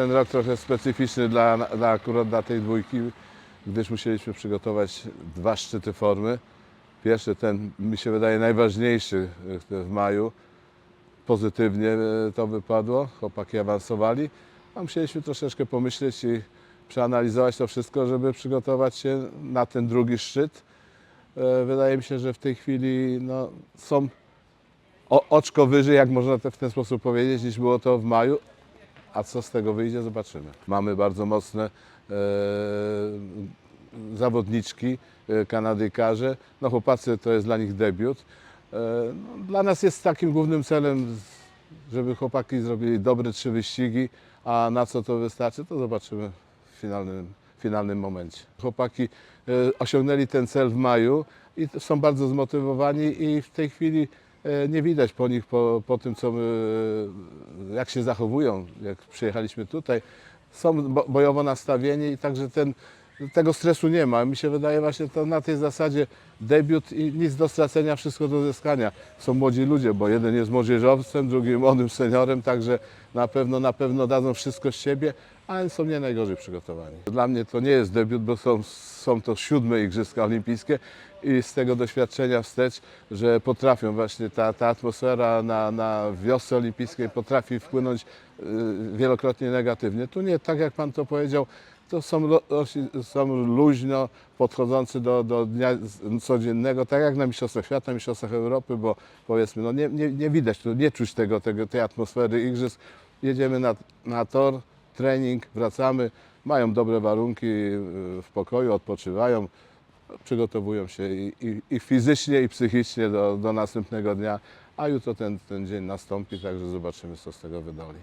ten rok trochę specyficzny dla, dla akurat dla tej dwójki, gdyż musieliśmy przygotować dwa szczyty formy. Pierwszy ten mi się wydaje najważniejszy e, w maju. Pozytywnie e, to wypadło, chłopaki awansowali. A musieliśmy troszeczkę pomyśleć i przeanalizować to wszystko, żeby przygotować się na ten drugi szczyt. E, Wydaje mi się, że w tej chwili no, są o, oczko wyżej, jak można to w ten sposób powiedzieć, niż było to w maju. A co z tego wyjdzie, zobaczymy. Mamy bardzo mocne e, zawodniczki, e, Kanadyjkarze. No chłopacy to jest dla nich debiut. E, no, dla nas jest takim głównym celem, żeby chłopaki zrobili dobre trzy wyścigi, a na co to wystarczy, to zobaczymy w finalnym, finalnym momencie. Chłopaki e, osiągnęli ten cel w maju i są bardzo zmotywowani i w tej chwili nie widać po nich, po, po tym, co my, jak się zachowują, jak przyjechaliśmy tutaj. Są bo- bojowo nastawieni i także ten, tego stresu nie ma. Mi się wydaje właśnie to na tej zasadzie debiut i nic do stracenia, wszystko do zyskania. Są młodzi ludzie, bo jeden jest młodzieżowcem, drugi młodym seniorem, także na pewno, na pewno dadzą wszystko z siebie, ale są nie najgorzej przygotowani. Dla mnie to nie jest debiut, bo są, są to siódme Igrzyska Olimpijskie i z tego doświadczenia wstecz, że potrafią właśnie ta, ta atmosfera na, na wiosce olimpijskiej potrafi wpłynąć y, wielokrotnie negatywnie. Tu nie, tak jak Pan to powiedział, to są, są luźno podchodzący do, do dnia codziennego, tak jak na Mistrzostwach Świata, Mistrzostwach Europy, bo powiedzmy, no nie, nie, nie widać, nie czuć tego, tego, tej atmosfery igrzysk. Jedziemy na, na tor, trening, wracamy, mają dobre warunki y, w pokoju, odpoczywają, przygotowują się i, i, i fizycznie, i psychicznie do, do następnego dnia, a jutro ten, ten dzień nastąpi, także zobaczymy, co z tego wydoli.